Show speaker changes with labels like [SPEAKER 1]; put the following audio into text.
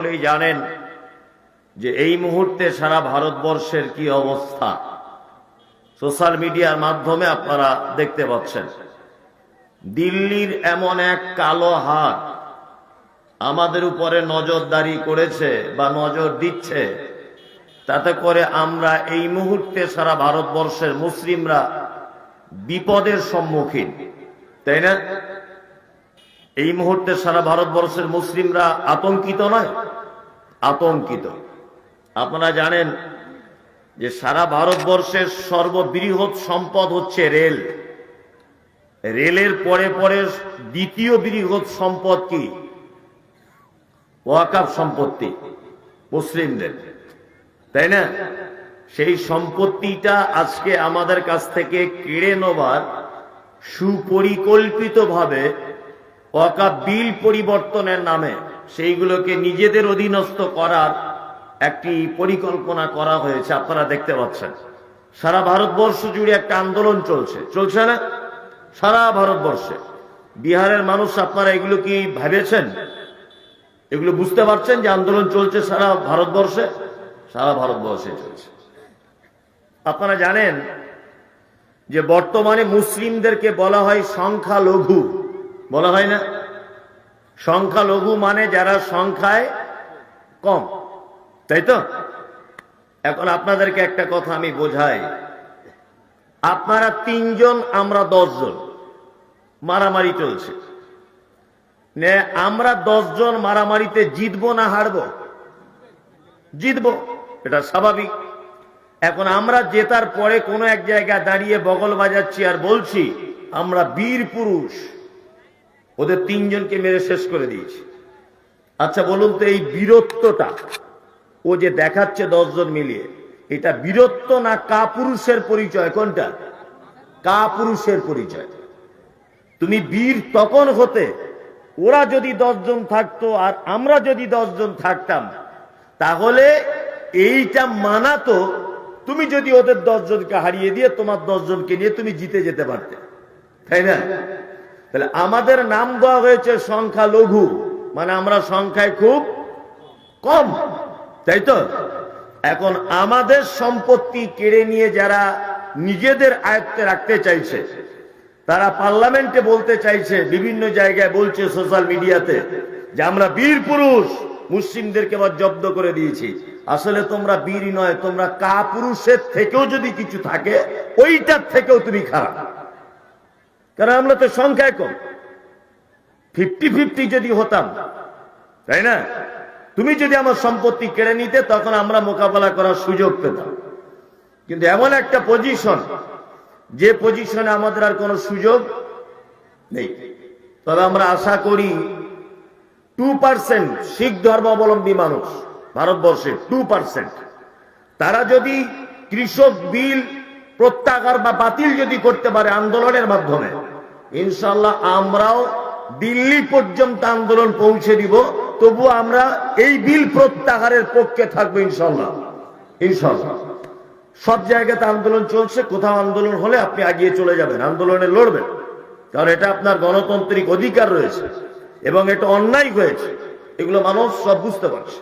[SPEAKER 1] সকলেই জানেন যে এই মুহূর্তে সারা ভারতবর্ষের কি অবস্থা। সোশ্যাল মিডিয়ার মাধ্যমে আপনারা দেখতে পাচ্ছেন। দিল্লির এমন এক কালো হাত আমাদের উপরে নজরদারি করেছে বা নজর দিচ্ছে। তাতে করে আমরা এই মুহূর্তে সারা ভারতবর্ষের মুসলিমরা বিপদের সম্মুখীন, তাই না? এই মুহূর্তে সারা ভারতবর্ষের মুসলিমরা আতঙ্কিত নয়, আতঙ্কিত। আপনারা জানেন যে সারা ভারতবর্ষের সর্ববৃহৎ সম্পদ হচ্ছে রেল। রেলের পরে পরে দ্বিতীয় বৃহৎ সম্পদ কি? ওয়াকাফ সম্পত্তি, মুসলিমদের। তাই না? সেই সম্পত্তিটা আজকে আমাদের কাছ থেকে কেড়ে নেবার সুপরিকল্পিতভাবে ওয়াকাফ বিল পরিবর্তনের নামে সেইগুলোকে নিজেদের অধীনস্থ করার একটি পরিকল্পনা করা হয়েছে, আপনারা দেখতে পাচ্ছেন। সারা ভারতবর্ষ জুড়ে একটা আন্দোলন চলছে। চলছে না? সারা ভারতবর্ষে। বিহারের মানুষ, আপনারা এগুলো কি ভেবেছেন? এগুলো বুঝতে পারছেন যে আন্দোলন চলছে সারা ভারতবর্ষে? সারা ভারতবর্ষে চলছে। আপনারা জানেন যে বর্তমানে মুসলিমদেরকে বলা হয় সংখ্যালঘু। বলা হয় না? সংখ্যালঘু মানে যারা সংখ্যায় কম। তাই তো? এখন আপনাদেরকে একটা কথা আমি বোঝাই। আপনারা তিনজন, আমরা দশজন। মারামারি চলছে। আমরা দশজন মারামারিতে জিতবো না হারবো? জিতবো। এটা স্বাভাবিক। এখন আমরা জেতার পরে কোনো এক জায়গায় দাঁড়িয়ে বগল বাজাচ্ছি আর বলছি, আমরা বীর পুরুষ। ওদের তিনজনকে মেরে শেষ করে দিয়েছি। আচ্ছা বলুন তো এই বীরত্বটা, ও যে দেখাচ্ছে দশজন মিলিয়ে, এটা বীরত্ব না কা পুরুষের পরিচয়? কোনটা? কা পুরুষের পরিচয়। তুমি বীর তখন হতে, ওরা যদি দশজন থাকতো আর আমরা যদি দশজন থাকতাম, তাহলে এইটা মানাতো, তুমি যদি ওদের দশজনকে হারিয়ে দিয়ে তোমার দশজনকে নিয়ে তুমি জিতে যেতে পারতে। তাই না? তাহলে আমাদের নাম দেওয়া হয়েছে সংখ্যা লঘু। মানে আমরা সংখ্যায় খুব কম। তাই তো? এখন আমাদের সম্পত্তি কেড়ে নিয়ে যারা নিজেদের আয়ত্তে রাখতে চাইছে, তারা পার্লামেন্টে বলতে চাইছে, বিভিন্ন জায়গায় বলছে সোশ্যাল মিডিয়াতে যে আমরা বীর পুরুষ, মুসলিমদেরকে আবার জব্দ করে দিয়েছি। আসলে তোমরা বীর নয়, তোমরা কা পুরুষের থেকেও যদি কিছু থাকে, ওইটার থেকেও তুমি খারাপ। কারণ আমরা তো সংখ্যায় কম। ফিফটি ফিফটি যদি হতাম, তাই না? তুমি যদি আমার সম্পত্তি কেড়ে নিতে, তখন আমরা মোকাবেলা করার সুযোগ পেতাম। কিন্তু এমন একটা পজিশন যে পজিশনে আমাদের আর কোনো সুযোগ নেই। তবে আমরা আশা করি টু পার্সেন্ট শিখ ধর্মাবলম্বী মানুষ, ভারতবর্ষে টু পার্সেন্ট তারা যদি কৃষক বিল প্রত্যাহার বা বাতিল যদি করতে পারে আন্দোলনের মাধ্যমে ইনশাল্লাহ আমরাও দিল্লি পর্যন্ত আন্দোলন পৌঁছে দিব তবু আমরা এই বিল প্রত্যাহারের পক্ষে থাকব ইনশাল্লাহ ইনশাল্লাহ সব জায়গাতে আন্দোলন চলছে, কোথাও আন্দোলন হলে আপনি আগিয়ে চলে যাবেন, আন্দোলনে লড়বেন। কারণ এটা আপনার গণতান্ত্রিক অধিকার রয়েছে এবং এটা অন্যায় হয়েছে, এগুলো মানুষ সব বুঝতে পারছে।